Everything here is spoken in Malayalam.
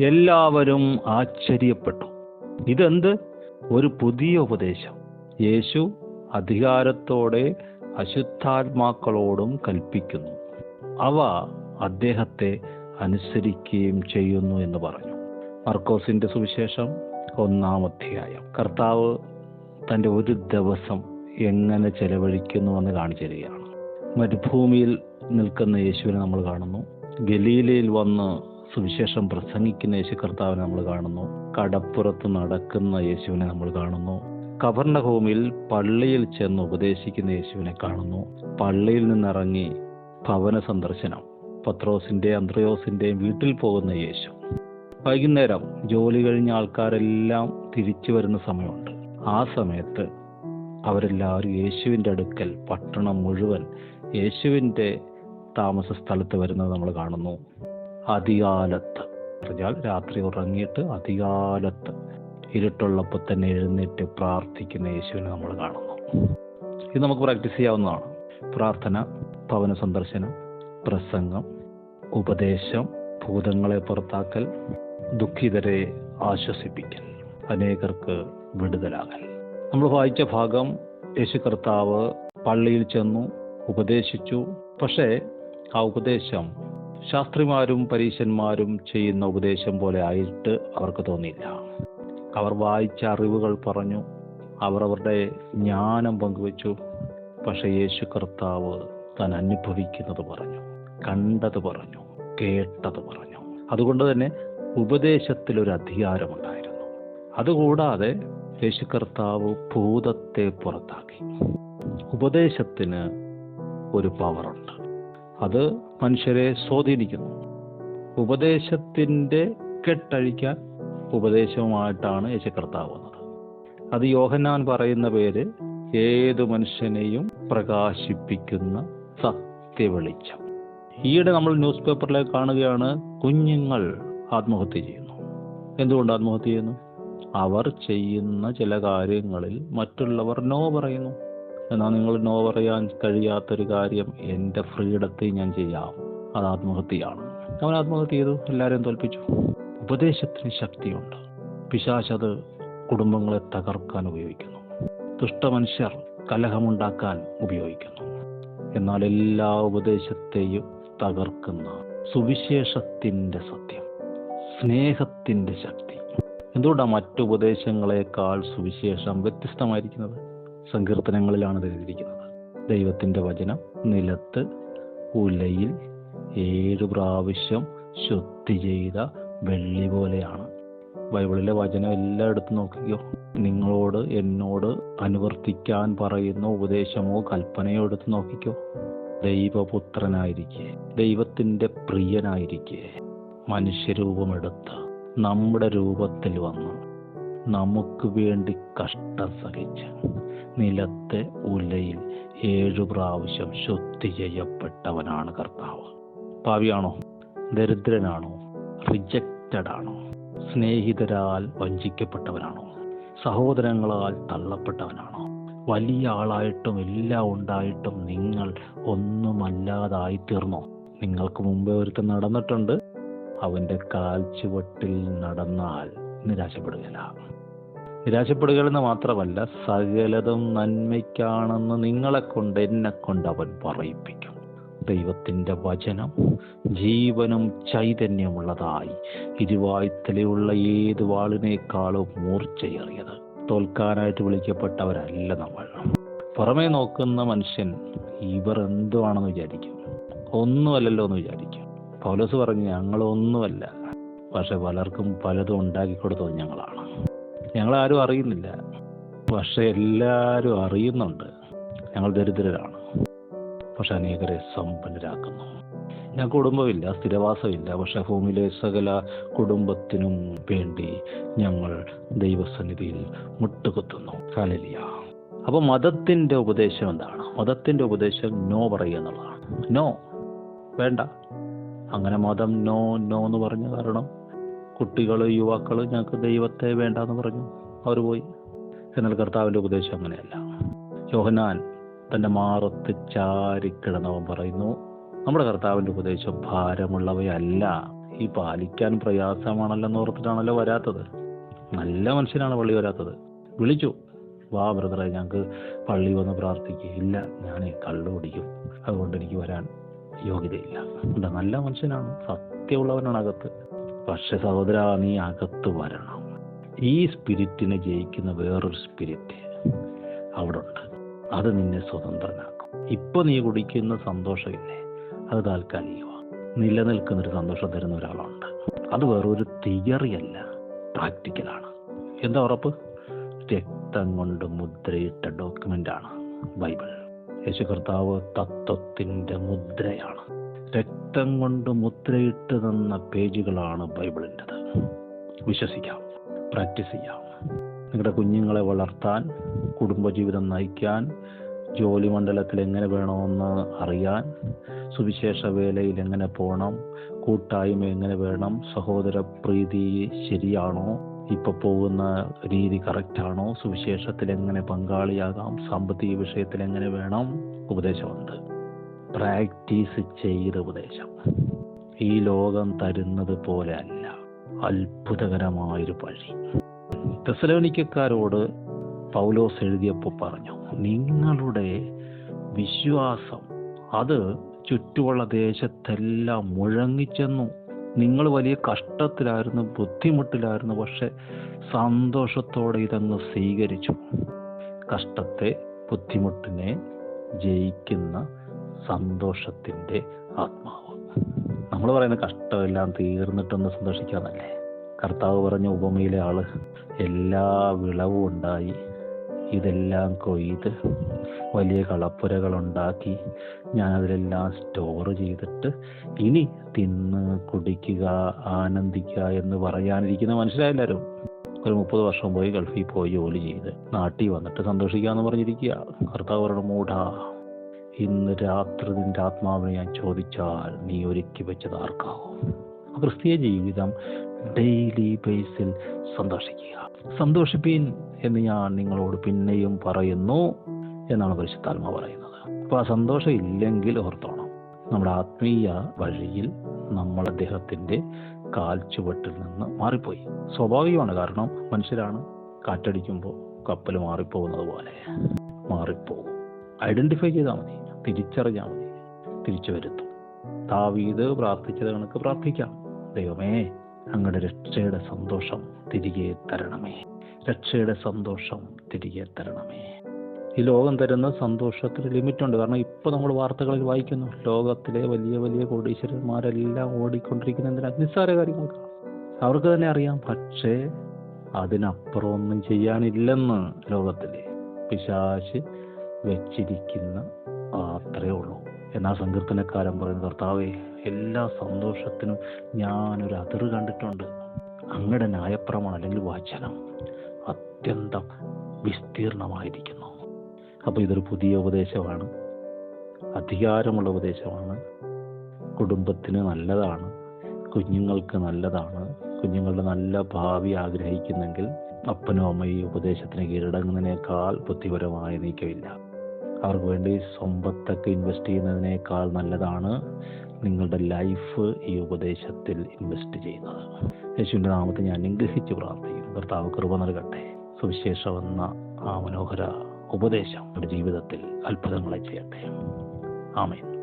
എല്ലാവരും ആശ്ചര്യപ്പെട്ടു. ഇതെന്ത്? ഒരു പുതിയ ഉപദേശം. യേശു അധികാരത്തോടെ അശുദ്ധാത്മാക്കളോടും കൽപ്പിക്കുന്നു. അവ അദ്ദേഹത്തെ അനുസരിക്കുകയും ചെയ്യുന്നു എന്ന് പറഞ്ഞു. മർക്കോസിന്റെ സുവിശേഷം ഒന്നാം അധ്യായം. കർത്താവ് തന്റെ ഒരു ദിവസം എങ്ങനെ ചെലവഴിക്കുന്നുവെന്ന് കാണിച്ചു തരികയാണ് മരുഭൂമിയിൽ നിൽക്കുന്ന യേശുവിനെ നമ്മൾ കാണുന്നു. ഗലീലയിൽ വന്ന് സുവിശേഷം പ്രസംഗിക്കുന്ന യേശു കർത്താവിനെ നമ്മൾ കാണുന്നു. കടപ്പുറത്ത് നടക്കുന്ന യേശുവിനെ നമ്മൾ കാണുന്നു. കവർണഹോമിൽ പള്ളിയിൽ ചെന്ന് ഉപദേശിക്കുന്ന യേശുവിനെ കാണുന്നു. പള്ളിയിൽ നിന്നിറങ്ങി ഭവന സന്ദർശനം. പത്രോസിന്റെ അന്ത്രയോസിന്റെയും വീട്ടിൽ പോകുന്ന യേശു. വൈകുന്നേരം ജോലി കഴിഞ്ഞ ആൾക്കാരെല്ലാം തിരിച്ചു വരുന്ന സമയമുണ്ട്. ആ സമയത്ത് അവരെല്ലാവരും യേശുവിന്റെ അടുക്കൽ പട്ടണം മുഴുവൻ യേശുവിന്റെ താമസ സ്ഥലത്ത് വരുന്നത് നമ്മൾ കാണുന്നു. അതികാലത്ത് പറഞ്ഞാൽ രാത്രി ഉറങ്ങിയിട്ട് അതികാലത്ത് ഇരുട്ടുള്ളപ്പോൾ തന്നെ എഴുന്നേറ്റ് പ്രാർത്ഥിക്കുന്ന യേശുവിനെ നമ്മൾ കാണുന്നു. ഇത് നമുക്ക് പ്രാക്ടീസ് ചെയ്യാവുന്നതാണ്. പ്രാർത്ഥന ഭവന സന്ദർശനം പ്രസംഗം ഉപദേശം ഭൂതങ്ങളെ പുറത്താക്കൽ ദുഃഖിതരെ ആശ്വസിപ്പിക്കൽ അനേകർക്ക് വിടുതലാകൽ. നമ്മൾ വായിച്ച ഭാഗം യേശു കർത്താവ് പള്ളിയിൽ ചെന്നു ഉപദേശിച്ചു. പക്ഷേ ആ ഉപദേശം ശാസ്ത്രിമാരും പരീശന്മാരും ചെയ്യുന്ന ഉപദേശം പോലെ ആയിട്ട് അവർക്ക് തോന്നിയില്ല. അവർ വായിച്ച അറിവുകൾ പറഞ്ഞു അവർ അവരുടെ ജ്ഞാനം പങ്കുവച്ചു. പക്ഷെ യേശു കർത്താവ് താൻ അനുഭവിക്കുന്നത് പറഞ്ഞു കണ്ടത് പറഞ്ഞു കേട്ടത് പറഞ്ഞു. അതുകൊണ്ട് തന്നെ ഉപദേശത്തിൽ ഒരു അധികാരമുണ്ടായിരുന്നു അതുകൂടാതെ യേശു കർത്താവ് ഭൂതത്തെ പുറത്താക്കി. ഉപദേശത്തിന് ഒരു പവറുണ്ട് അത് മനുഷ്യരെ സ്വാധീനിക്കുന്നു. ഉപദേശത്തിന്റെ കെട്ടഴിക്കാൻ ഉപദേശവുമായിട്ടാണ് യേശു അത് യോഹന്നാൻ പറയുന്ന പേര് ഏത് മനുഷ്യനെയും പ്രകാശിപ്പിക്കുന്ന സത്യവെളിച്ചം. ഈയിടെ നമ്മൾ ന്യൂസ് പേപ്പറിലെ കാണുകയാണ് കുഞ്ഞുങ്ങൾ ആത്മഹത്യ ചെയ്യുന്നു. എന്തുകൊണ്ട് ആത്മഹത്യ ചെയ്യുന്നു? അവർ ചെയ്യുന്ന ചില കാര്യങ്ങളിൽ മറ്റുള്ളവർ നോ പറയുന്നു. എന്നാൽ നിങ്ങൾ നോ പറയാൻ കഴിയാത്തൊരു കാര്യം എന്റെ ഫ്രീഡത്തെ ഞാൻ ചെയ്യാം. അത് ആത്മഹത്യയാണ്. അവൻ ആത്മഹത്യ ചെയ്തു. എല്ലാവരെയും തോൽപ്പിച്ചു. ഉപദേശത്തിന് ശക്തിയുണ്ട്. പിശാചത് കുടുംബങ്ങളെ തകർക്കാൻ ഉപയോഗിക്കുന്നു. ദുഷ്ടമനുഷ്യർ കലഹമുണ്ടാക്കാൻ ഉപയോഗിക്കുന്നു. എന്നാൽ എല്ലാ ഉപദേശത്തെയും തകർക്കുന്ന സുവിശേഷത്തിന്റെ സത്യം സ്നേഹത്തിന്റെ ശക്തി. എന്തുകൊണ്ടാണ് മറ്റു ഉപദേശങ്ങളെക്കാൾ സുവിശേഷം വ്യത്യസ്തമായിരിക്കുന്നത്? സങ്കീർത്തനങ്ങളിലാണ് എഴുതിയിരിക്കുന്നത്. ദൈവത്തിന്റെ വചനം നിലത്ത് ഉലയിൽ ഏഴ് പ്രാവശ്യം ശുദ്ധി ചെയ്ത വെള്ളി പോലെയാണ്. ബൈബിളിലെ വചനം എല്ലാം എടുത്തു നോക്കിക്കോ. നിങ്ങളോട് എന്നോട് അനുവർത്തിക്കാൻ പറയുന്ന ഉപദേശമോ കൽപ്പനയോ എടുത്ത് നോക്കിക്കോ. ദൈവപുത്രനായിരിക്കേ ദൈവത്തിന്റെ പ്രിയനായിരിക്കേ മനുഷ്യരൂപമെടുത്ത് നമ്മുടെ രൂപത്തിൽ വന്ന്. നമുക്ക് വേണ്ടി കഷ്ടം സഹിച്ച് നിലത്തെ ഉലയിൽ ഏഴു പ്രാവശ്യം ശുദ്ധി ചെയ്യപ്പെട്ടവനാണ് കർത്താവ്. പാവിയാണോ? ദരിദ്രനാണോ? റിജക്റ്റഡ് ആണോ സ്നേഹിതരാൽ വഞ്ചിക്കപ്പെട്ടവനാണോ? സഹോദരങ്ങളാൽ തള്ളപ്പെട്ടവനാണോ? വലിയ ആളായിട്ടും എല്ലാം ഉണ്ടായിട്ടും നിങ്ങൾ ഒന്നുമല്ലാതായി തീർന്നോ? നിങ്ങൾക്ക് മുമ്പേ ഒരുത്തൻ നടന്നിട്ടുണ്ട്. അവന്റെ കാൽച്ചുവട്ടിൽ നടന്നാൽ നിരാശപ്പെടുകയില്ല. നിരാശപ്പെടുകയെന്ന് മാത്രമല്ല സകലതും നന്മയ്ക്കാണെന്ന് നിങ്ങളെ കൊണ്ട് എന്നെ കൊണ്ട് അവൻ പറയിപ്പിക്കും. ദൈവത്തിന്റെ വചനം ജീവനും ചൈതന്യമുള്ളതായി ഇരുവായ്ത്തലയുള്ള ഏത് വാളിനേക്കാളും മൂർച്ചയേറിയത്. തോൽക്കാനായിട്ട് വിളിക്കപ്പെട്ടവരല്ല നമ്മൾ. പുറമേ നോക്കുന്ന മനുഷ്യൻ ഇവർ എന്തുവാണെന്ന് വിചാരിക്കും. ഒന്നുമല്ലല്ലോ എന്ന് വിചാരിക്കും. പൗലോസ് പറഞ്ഞു ഞങ്ങളൊന്നുമല്ല പക്ഷെ പലർക്കും പലതും ഉണ്ടാക്കി കൊടുത്തത് ഞങ്ങളാണ്. ഞങ്ങളാരും അറിയുന്നില്ല. പക്ഷെ എല്ലാവരും അറിയുന്നുണ്ട്. ഞങ്ങൾ ദരിദ്രരാണ്. പക്ഷെ അനേകരെ സമ്പന്നരാക്കുന്നു. ഞാൻ കുടുംബമില്ല സ്ഥിരവാസമില്ല. പക്ഷെ ഭൂമിയിലെ സകല കുടുംബത്തിനും വേണ്ടി ഞങ്ങൾ ദൈവസന്നിധിയിൽ മുട്ടുകുത്തുന്നു. കാലലിയ അപ്പോൾ മതത്തിന്റെ ഉപദേശം എന്താണ്? മതത്തിന്റെ ഉപദേശം നോ പറയുക എന്നുള്ളതാണ്. നോ. വേണ്ട. അങ്ങനെ മതം നോ നോ എന്ന് പറഞ്ഞ കാരണം കുട്ടികൾ യുവാക്കൾ ഞങ്ങൾക്ക് ദൈവത്തെ വേണ്ടെന്ന് പറഞ്ഞു. അവർ പോയി. എന്നാൽ കർത്താവിന്റെ ഉപദേശം അങ്ങനെയല്ല. യോഹനാൻ തന്റെ മാറത്ത് ചാരിക്കിടന്നവൻ പറയുന്നു നമ്മുടെ കർത്താവിന്റെ ഉപദേശം ഭാരമുള്ളവയല്ല. ഈ പാലിക്കാൻ പ്രയാസമാണല്ലോ ഓർത്തിട്ടാണല്ലോ വരാത്തത്. നല്ല മനുഷ്യനാണ് പള്ളി വരാത്തത്. വിളിച്ചു. വാ ബ്രദറെ ഞങ്ങൾക്ക് പള്ളി വന്ന് പ്രാർത്ഥിക്കുക ഇല്ല ഞാൻ കള്ളു കുടിക്കും. അതുകൊണ്ട് എനിക്ക് വരാൻ യോഗ്യതയില്ല. നല്ല മനുഷ്യനാണ്. സത്യമുള്ളവനാണ് അകത്ത്. പക്ഷെ സഹോദര നീ അകത്ത് വരണം. ഈ സ്പിരിറ്റിനെ ജയിക്കുന്ന വേറൊരു സ്പിരിറ്റ് അവിടെ ഉണ്ട്. അത് നിന്നെ സ്വതന്ത്രനാക്കും. ഇപ്പൊ നീ കുടിക്കുന്ന സന്തോഷമില്ലേ അത് താൽക്കാലികമാണ് നിലനിൽക്കുന്ന ഒരു സന്തോഷം തരുന്ന ഒരാളുണ്ട്. അത് വേറൊരു തിയറിയല്ല പ്രാക്ടിക്കലാണ്. എന്താ ഉറപ്പ്? രക്തം കൊണ്ട് മുദ്രയിട്ട ഡോക്യുമെന്റ് ആണ് ബൈബിൾ. യേശു കർത്താവ് തത്വത്തിന്റെ മുദ്രയാണ്. രക്തം കൊണ്ട് മുദ്രയിട്ട് തന്ന പേജുകളാണ് ബൈബിളിന്റെത്. വിശ്വസിക്കാം. പ്രാക്ടീസ് ചെയ്യാം. നിങ്ങളുടെ കുഞ്ഞുങ്ങളെ വളർത്താൻ കുടുംബജീവിതം നയിക്കാൻ ജോലി മണ്ഡലത്തിൽ എങ്ങനെ വേണമെന്ന് അറിയാൻ സുവിശേഷ വേലയിൽ എങ്ങനെ പോകണം കൂട്ടായ്മ എങ്ങനെ വേണം സഹോദര പ്രീതി ശരിയാണോ ഇപ്പൊ പോകുന്ന രീതി കറക്റ്റാണോ സുവിശേഷത്തിൽ എങ്ങനെ പങ്കാളിയാകാം സാമ്പത്തിക വിഷയത്തിൽ എങ്ങനെ വേണം ഉപദേശമുണ്ട്. പ്രാക്ടീസ് ചെയ്ത ഉപദേശം. ഈ ലോകം തരുന്നത് പോലെ അല്ല അത്ഭുതകരമായൊരു വഴി തെസലോനിക്കക്കാരോട് പൗലോസ് എഴുതിയപ്പോൾ പറഞ്ഞു നിങ്ങളുടെ വിശ്വാസം അത് ചുറ്റുമുള്ള ദേശത്തെല്ലാം മുഴങ്ങിച്ചെന്നു. നിങ്ങൾ വലിയ കഷ്ടത്തിലായിരുന്നു ബുദ്ധിമുട്ടിലായിരുന്നു പക്ഷെ സന്തോഷത്തോടെ ഇതങ്ങ് സ്വീകരിച്ചു. കഷ്ടത്തെ ബുദ്ധിമുട്ടിനെ ജയിക്കുന്ന സന്തോഷത്തിന്റെ ആത്മാവ്. നമ്മൾ പറയുന്ന കഷ്ടമെല്ലാം തീർന്നിട്ടൊന്ന് സന്തോഷിക്കാന്നല്ലേ? കർത്താവ് പറഞ്ഞ ഉപമയിലെ ആൾ എല്ലാ വിളവും ഉണ്ടായി ഇതെല്ലാം കൊയ്ത് വലിയ കളപ്പുരകളുണ്ടാക്കി ഞാൻ അതിലെല്ലാം സ്റ്റോർ ചെയ്തിട്ട് ഇനി തിന്ന് കുടിക്കുക ആനന്ദിക്കുക എന്ന് പറയാനിരിക്കുന്ന മനസ്സിലായെല്ലാവരും ഒരു മുപ്പത് വർഷം പോയി ഗൾഫിൽ പോയി ജോലി ചെയ്ത് നാട്ടിൽ വന്നിട്ട് സന്തോഷിക്കുക എന്ന് പറഞ്ഞിരിക്കുക. കർത്താവ് മൂഢ ഇന്ന് രാത്രി നിന്റെ ആത്മാവിനെ ഞാൻ ചോദിച്ചാൽ നീ ഒരുക്കി വെച്ചത് ആർക്കാവും? ക്രിസ്തീയ ജീവിതം ഡെയിലി ബേസിൽ സന്തോഷിക്കുക. സന്തോഷിപ്പീൻ എന്ന് ഞാൻ നിങ്ങളോട് പിന്നെയും പറയുന്നു എന്നാണ് പരിശുദ്ധാത്മ പറയുന്നത്. അപ്പോൾ ആ സന്തോഷം ഇല്ലെങ്കിൽ ഓർത്തോണം. നമ്മുടെ ആത്മീയ വഴിയിൽ നമ്മൾ അദ്ദേഹത്തിന്റെ കാൽച്ചുവട്ടിൽ നിന്ന് മാറിപ്പോയി. സ്വാഭാവികമാണ് കാരണം മനുഷ്യരാണ് കാറ്റടിക്കുമ്പോൾ കപ്പൽ മാറിപ്പോകുന്നത് പോലെ മാറിപ്പോകും. ഐഡന്റിഫൈ ചെയ്താൽ മതി. തിരിച്ചറിഞ്ഞാൽ മതി. തിരിച്ചു വരുത്തും. താവീത് പ്രാർത്ഥിച്ചത് കണക്ക് പ്രാർത്ഥിക്കാം. ദൈവമേ അങ്ങയുടെ രക്ഷയുടെ സന്തോഷം തിരികെ തരണമേ. രക്ഷയുടെ സന്തോഷം തിരികെ തരണമേ. ഈ ലോകം തരുന്ന സന്തോഷത്തിന് ലിമിറ്റുണ്ട്. കാരണം ഇപ്പോൾ നമ്മൾ വാർത്തകളിൽ വായിക്കുന്നു ലോകത്തിലെ വലിയ വലിയ കോടീശ്വരന്മാരെല്ലാം ഓടിക്കൊണ്ടിരിക്കുന്ന എന്തിനാ? നിസ്സാര കാര്യങ്ങൾക്ക്. അവർക്ക് തന്നെ അറിയാം പക്ഷേ അതിനപ്പുറം ഒന്നും ചെയ്യാനില്ലെന്ന് ലോകത്തിലെ പിശാശ് വെച്ചിരിക്കുന്ന അത്രേ ഉള്ളൂ. എന്നാൽ സങ്കീർത്തനക്കാരൻ പറയുന്ന കർത്താവേ എല്ലാ സന്തോഷത്തിനും ഞാനൊരു അതിർ കണ്ടിട്ടുണ്ട്. അങ്ങയുടെ ന്യായപ്രമാണം അല്ലെങ്കിൽ വചനം അത്യന്തം വിസ്തീർണമായിരിക്കുന്നു. അപ്പോൾ ഇതൊരു പുതിയ ഉപദേശമാണ്. അധികാരമുള്ള ഉപദേശമാണ്. കുടുംബത്തിന് നല്ലതാണ്. കുഞ്ഞുങ്ങൾക്ക് നല്ലതാണ്. കുഞ്ഞുങ്ങളുടെ നല്ല ഭാവി ആഗ്രഹിക്കുന്നെങ്കിൽ അപ്പനും അമ്മയും ഉപദേശത്തിന് കീഴടങ്ങുന്നതിനേക്കാൾ ബുദ്ധിപരമായ നീക്കമില്ല. അവർക്ക് വേണ്ടി സമ്പത്തൊക്കെ ഇൻവെസ്റ്റ് ചെയ്യുന്നതിനേക്കാൾ നല്ലതാണ് നിങ്ങളുടെ ലൈഫ് ഈ ഉപദേശത്തിൽ ഇൻവെസ്റ്റ് ചെയ്യുന്നത്. യേശുവിന്റെ നാമത്തെ ഞാൻ അനുഗ്രഹിച്ച് പ്രാർത്ഥിക്കുന്നു. കർത്താവ് കൃപ നൽകട്ടെ. സുവിശേഷം എന്ന ആ മനോഹര ഉപദേശം നമ്മുടെ ജീവിതത്തിൽ അത്ഭുതങ്ങളെ ചെയ്യട്ടെ. ആമേൻ.